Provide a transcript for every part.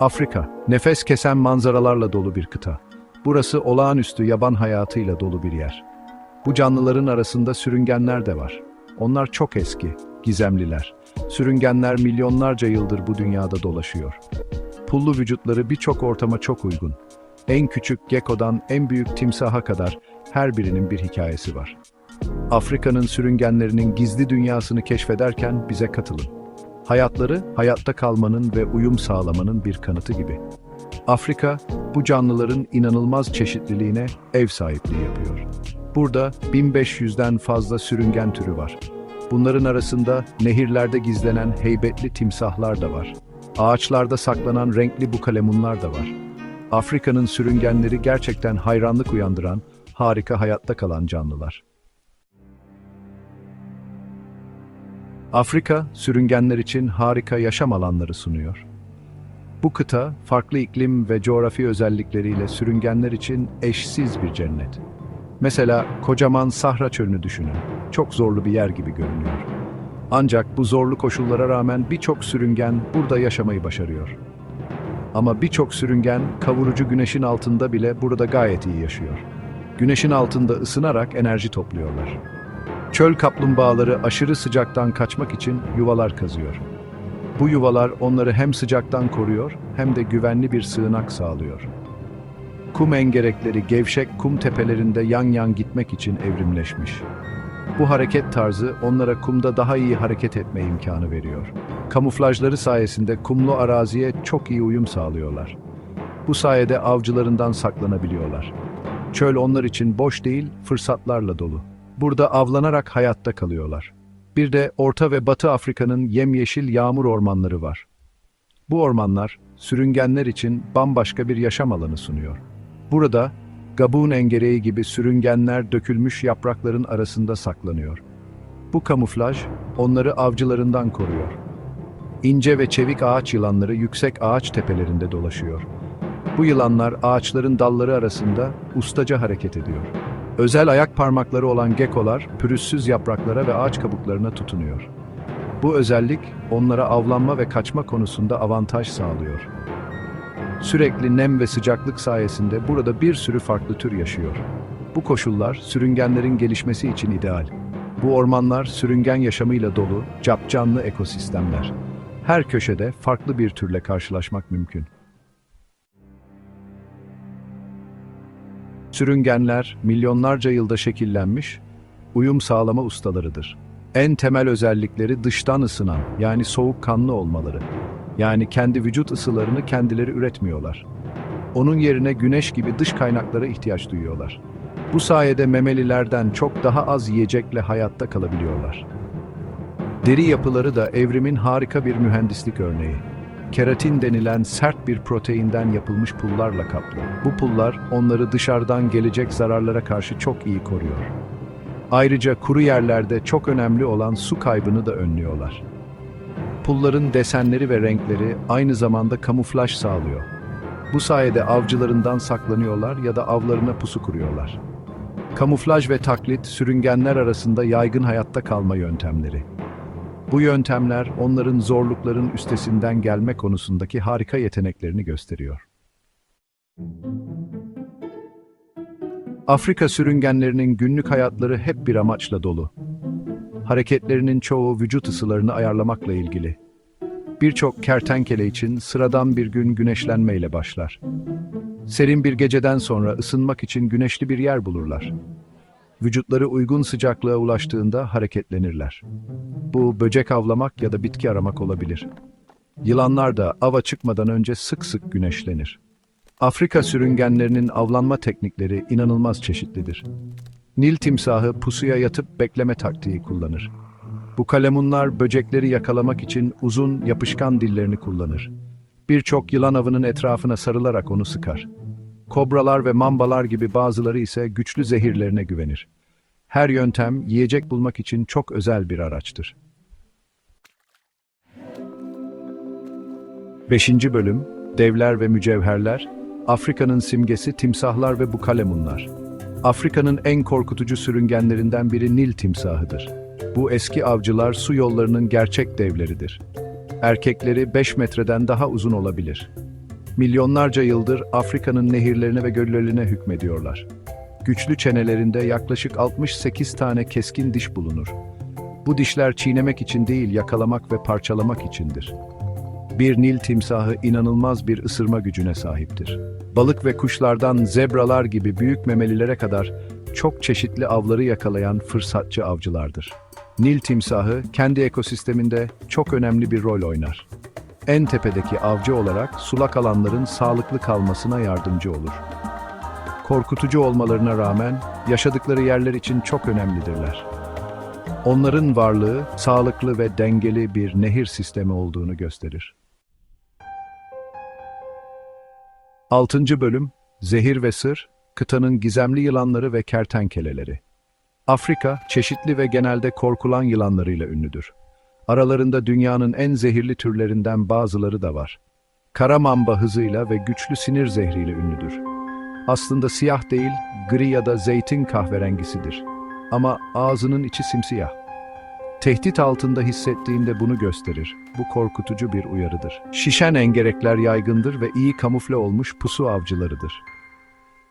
Afrika, nefes kesen manzaralarla dolu bir kıta. Burası olağanüstü yaban hayatıyla dolu bir yer. Bu canlıların arasında sürüngenler de var. Onlar çok eski, gizemliler. Sürüngenler milyonlarca yıldır bu dünyada dolaşıyor. Pullu vücutları birçok ortama çok uygun. En küçük gecko'dan en büyük timsaha kadar her birinin bir hikayesi var. Afrika'nın sürüngenlerinin gizli dünyasını keşfederken bize katılın. Hayatları, hayatta kalmanın ve uyum sağlamanın bir kanıtı gibi. Afrika, bu canlıların inanılmaz çeşitliliğine ev sahipliği yapıyor. Burada 1500'den fazla sürüngen türü var. Bunların arasında nehirlerde gizlenen heybetli timsahlar da var. Ağaçlarda saklanan renkli bukalemunlar da var. Afrika'nın sürüngenleri gerçekten hayranlık uyandıran, harika hayatta kalan canlılar. Afrika, sürüngenler için harika yaşam alanları sunuyor. Bu kıta, farklı iklim ve coğrafi özellikleriyle sürüngenler için eşsiz bir cennet. Mesela kocaman Sahra çölünü düşünün. Çok zorlu bir yer gibi görünüyor. Ancak bu zorlu koşullara rağmen birçok sürüngen burada yaşamayı başarıyor. Ama birçok sürüngen kavurucu güneşin altında bile burada gayet iyi yaşıyor. Güneşin altında ısınarak enerji topluyorlar. Çöl kaplumbağaları aşırı sıcaktan kaçmak için yuvalar kazıyor. Bu yuvalar onları hem sıcaktan koruyor hem de güvenli bir sığınak sağlıyor. Kum engerekleri gevşek kum tepelerinde yan yan gitmek için evrimleşmiş. Bu hareket tarzı onlara kumda daha iyi hareket etme imkanı veriyor. Kamuflajları sayesinde kumlu araziye çok iyi uyum sağlıyorlar. Bu sayede avcılarından saklanabiliyorlar. Çöl onlar için boş değil, fırsatlarla dolu. Burada avlanarak hayatta kalıyorlar. Bir de Orta ve Batı Afrika'nın yemyeşil yağmur ormanları var. Bu ormanlar, sürüngenler için bambaşka bir yaşam alanı sunuyor. Burada, gabuğun engereği gibi sürüngenler dökülmüş yaprakların arasında saklanıyor. Bu kamuflaj, onları avcılarından koruyor. İnce ve çevik ağaç yılanları yüksek ağaç tepelerinde dolaşıyor. Bu yılanlar ağaçların dalları arasında ustaca hareket ediyor. Özel ayak parmakları olan gekolar pürüzsüz yapraklara ve ağaç kabuklarına tutunuyor. Bu özellik onlara avlanma ve kaçma konusunda avantaj sağlıyor. Sürekli nem ve sıcaklık sayesinde burada bir sürü farklı tür yaşıyor. Bu koşullar sürüngenlerin gelişmesi için ideal. Bu ormanlar sürüngen yaşamıyla dolu, capcanlı ekosistemler. Her köşede farklı bir türle karşılaşmak mümkün. Sürüngenler milyonlarca yılda şekillenmiş, uyum sağlama ustalarıdır. En temel özellikleri dıştan ısınan, yani soğukkanlı olmaları. Yani kendi vücut ısılarını kendileri üretmiyorlar. Onun yerine güneş gibi dış kaynaklara ihtiyaç duyuyorlar. Bu sayede memelilerden çok daha az yiyecekle hayatta kalabiliyorlar. Deri yapıları da evrimin harika bir mühendislik örneği. Keratin denilen sert bir proteinden yapılmış pullarla kaplı. Bu pullar onları dışarıdan gelecek zararlara karşı çok iyi koruyor. Ayrıca kuru yerlerde çok önemli olan su kaybını da önlüyorlar. Pulların desenleri ve renkleri aynı zamanda kamuflaj sağlıyor. Bu sayede avcılarından saklanıyorlar ya da avlarına pusu kuruyorlar. Kamuflaj ve taklit sürüngenler arasında yaygın hayatta kalma yöntemleri. Bu yöntemler onların zorlukların üstesinden gelme konusundaki harika yeteneklerini gösteriyor. Afrika sürüngenlerinin günlük hayatları hep bir amaçla dolu. Hareketlerinin çoğu vücut ısılarını ayarlamakla ilgili. Birçok kertenkele için sıradan bir gün güneşlenmeyle başlar. Serin bir geceden sonra ısınmak için güneşli bir yer bulurlar. Vücutları uygun sıcaklığa ulaştığında hareketlenirler. Bu böcek avlamak ya da bitki aramak olabilir. Yılanlar da ava çıkmadan önce sık sık güneşlenir. Afrika sürüngenlerinin avlanma teknikleri inanılmaz çeşitlidir. Nil timsahı pusuya yatıp bekleme taktiği kullanır. Bu kalemunlar böcekleri yakalamak için uzun, yapışkan dillerini kullanır. Birçok yılan avının etrafına sarılarak onu sıkar. Kobralar ve mambalar gibi bazıları ise güçlü zehirlerine güvenir. Her yöntem yiyecek bulmak için çok özel bir araçtır. 5. Bölüm Devler ve Mücevherler Afrika'nın simgesi timsahlar ve bukalemunlar. Afrika'nın en korkutucu sürüngenlerinden biri Nil timsahıdır. Bu eski avcılar su yollarının gerçek devleridir. Erkekleri 5 metreden daha uzun olabilir. Milyonlarca yıldır Afrika'nın nehirlerine ve göllerine hükmediyorlar. Güçlü çenelerinde yaklaşık 68 tane keskin diş bulunur. Bu dişler çiğnemek için değil, yakalamak ve parçalamak içindir. Bir Nil timsahı inanılmaz bir ısırma gücüne sahiptir. Balık ve kuşlardan zebralar gibi büyük memelilere kadar çok çeşitli avları yakalayan fırsatçı avcılardır. Nil timsahı kendi ekosisteminde çok önemli bir rol oynar. En tepedeki avcı olarak sulak alanların sağlıklı kalmasına yardımcı olur. Korkutucu olmalarına rağmen yaşadıkları yerler için çok önemlidirler. Onların varlığı sağlıklı ve dengeli bir nehir sistemi olduğunu gösterir. 6. Bölüm Zehir ve Sır, kıtanın gizemli yılanları ve kertenkeleleri. Afrika, çeşitli ve genelde korkulan yılanlarıyla ünlüdür. Aralarında dünyanın en zehirli türlerinden bazıları da var. Kara mamba hızıyla ve güçlü sinir zehriyle ünlüdür. Aslında siyah değil, gri ya da zeytin kahverengisidir. Ama ağzının içi simsiyah. Tehdit altında hissettiğinde bunu gösterir. Bu korkutucu bir uyarıdır. Şişen engerekler yaygındır ve iyi kamufle olmuş pusu avcılarıdır.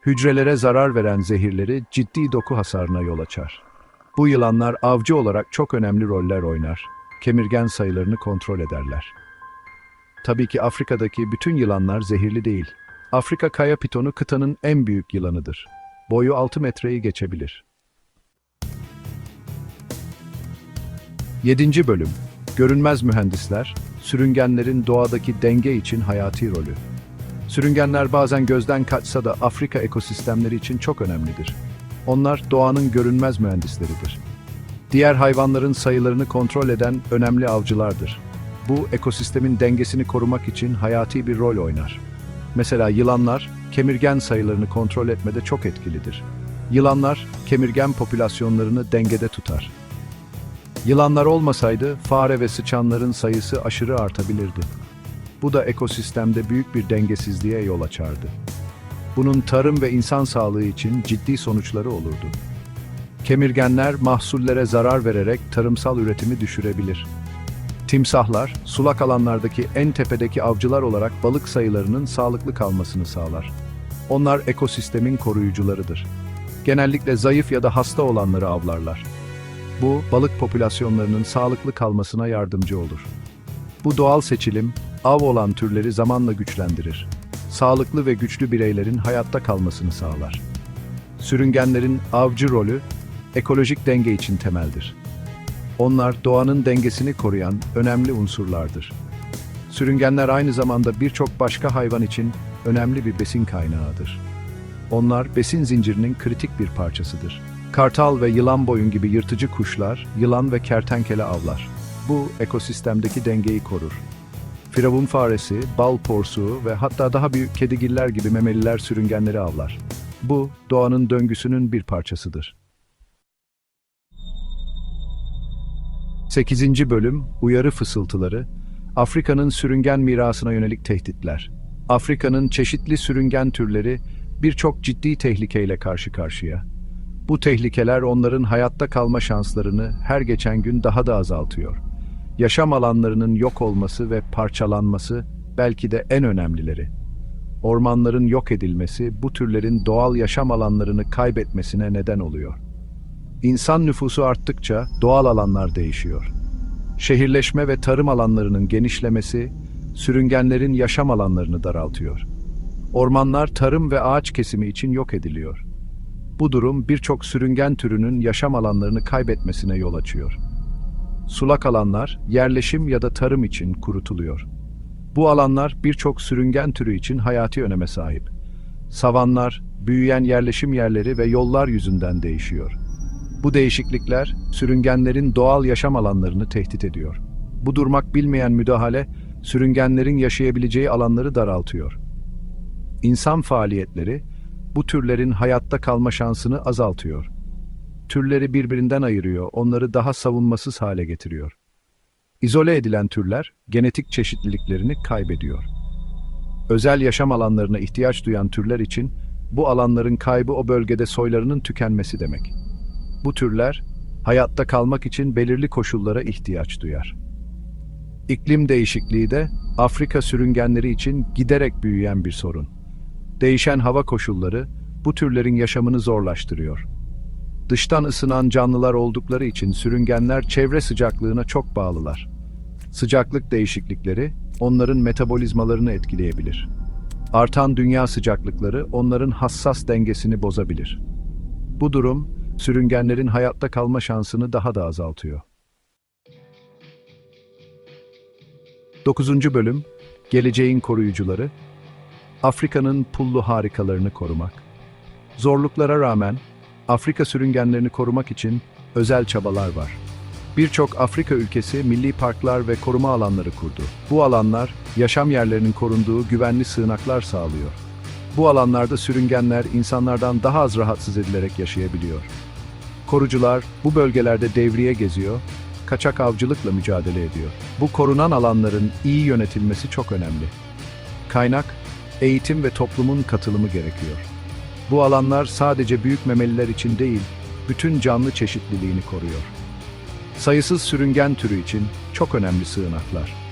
Hücrelere zarar veren zehirleri ciddi doku hasarına yol açar. Bu yılanlar avcı olarak çok önemli roller oynar. Kemirgen sayılarını kontrol ederler. Tabii ki Afrika'daki bütün yılanlar zehirli değil. Afrika kaya pitonu kıtanın en büyük yılanıdır. Boyu 6 metreyi geçebilir. 7. Bölüm Görünmez Mühendisler, sürüngenlerin doğadaki denge için hayati rolü. Sürüngenler bazen gözden kaçsa da Afrika ekosistemleri için çok önemlidir. Onlar doğanın görünmez mühendisleridir. Diğer hayvanların sayılarını kontrol eden önemli avcılardır. Bu ekosistemin dengesini korumak için hayati bir rol oynar. Mesela yılanlar kemirgen sayılarını kontrol etmede çok etkilidir. Yılanlar kemirgen popülasyonlarını dengede tutar. Yılanlar olmasaydı fare ve sıçanların sayısı aşırı artabilirdi. Bu da ekosistemde büyük bir dengesizliğe yol açardı. Bunun tarım ve insan sağlığı için ciddi sonuçları olurdu. Kemirgenler mahsullere zarar vererek tarımsal üretimi düşürebilir. Timsahlar, sulak alanlardaki en tepedeki avcılar olarak balık sayılarının sağlıklı kalmasını sağlar. Onlar ekosistemin koruyucularıdır. Genellikle zayıf ya da hasta olanları avlarlar. Bu, balık popülasyonlarının sağlıklı kalmasına yardımcı olur. Bu doğal seçilim, av olan türleri zamanla güçlendirir. Sağlıklı ve güçlü bireylerin hayatta kalmasını sağlar. Sürüngenlerin avcı rolü, ekolojik denge için temeldir. Onlar doğanın dengesini koruyan önemli unsurlardır. Sürüngenler aynı zamanda birçok başka hayvan için önemli bir besin kaynağıdır. Onlar besin zincirinin kritik bir parçasıdır. Kartal ve yılan boyun gibi yırtıcı kuşlar, yılan ve kertenkele avlar. Bu ekosistemdeki dengeyi korur. Firavun faresi, bal porsuğu ve hatta daha büyük kedigiller gibi memeliler sürüngenleri avlar. Bu doğanın döngüsünün bir parçasıdır. 8. Bölüm Uyarı Fısıltıları Afrika'nın sürüngen mirasına yönelik tehditler. Afrika'nın çeşitli sürüngen türleri birçok ciddi tehlikeyle karşı karşıya. Bu tehlikeler onların hayatta kalma şanslarını her geçen gün daha da azaltıyor. Yaşam alanlarının yok olması ve parçalanması belki de en önemlileri. Ormanların yok edilmesi bu türlerin doğal yaşam alanlarını kaybetmesine neden oluyor. İnsan nüfusu arttıkça doğal alanlar değişiyor. Şehirleşme ve tarım alanlarının genişlemesi sürüngenlerin yaşam alanlarını daraltıyor. Ormanlar tarım ve ağaç kesimi için yok ediliyor. Bu durum birçok sürüngen türünün yaşam alanlarını kaybetmesine yol açıyor. Sulak alanlar yerleşim ya da tarım için kurutuluyor. Bu alanlar birçok sürüngen türü için hayati öneme sahip. Savanlar, büyüyen yerleşim yerleri ve yollar yüzünden değişiyor. Bu değişiklikler sürüngenlerin doğal yaşam alanlarını tehdit ediyor. Bu durmak bilmeyen müdahale sürüngenlerin yaşayabileceği alanları daraltıyor. İnsan faaliyetleri bu türlerin hayatta kalma şansını azaltıyor. Türleri birbirinden ayırıyor, onları daha savunmasız hale getiriyor. İzole edilen türler genetik çeşitliliklerini kaybediyor. Özel yaşam alanlarına ihtiyaç duyan türler için bu alanların kaybı o bölgede soylarının tükenmesi demek. Bu türler hayatta kalmak için belirli koşullara ihtiyaç duyar. İklim değişikliği de Afrika sürüngenleri için giderek büyüyen bir sorun. Değişen hava koşulları bu türlerin yaşamını zorlaştırıyor. Dıştan ısınan canlılar oldukları için sürüngenler çevre sıcaklığına çok bağlılar. Sıcaklık değişiklikleri onların metabolizmalarını etkileyebilir. Artan dünya sıcaklıkları onların hassas dengesini bozabilir. Bu durum sürüngenlerin hayatta kalma şansını daha da azaltıyor. 9. bölüm Geleceğin koruyucuları Afrika'nın pullu harikalarını korumak. Zorluklara rağmen Afrika sürüngenlerini korumak için özel çabalar var. Birçok Afrika ülkesi milli parklar ve koruma alanları kurdu. Bu alanlar yaşam yerlerinin korunduğu güvenli sığınaklar sağlıyor. Bu alanlarda sürüngenler insanlardan daha az rahatsız edilerek yaşayabiliyor. Korucular bu bölgelerde devriye geziyor, kaçak avcılıkla mücadele ediyor. Bu korunan alanların iyi yönetilmesi çok önemli. Kaynak, eğitim ve toplumun katılımı gerekiyor. Bu alanlar sadece büyük memeliler için değil, bütün canlı çeşitliliğini koruyor. Sayısız sürüngen türü için çok önemli sığınaklar.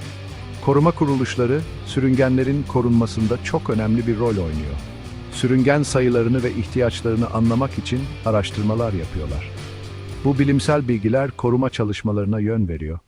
Koruma kuruluşları, sürüngenlerin korunmasında çok önemli bir rol oynuyor. Sürüngen sayılarını ve ihtiyaçlarını anlamak için araştırmalar yapıyorlar. Bu bilimsel bilgiler koruma çalışmalarına yön veriyor.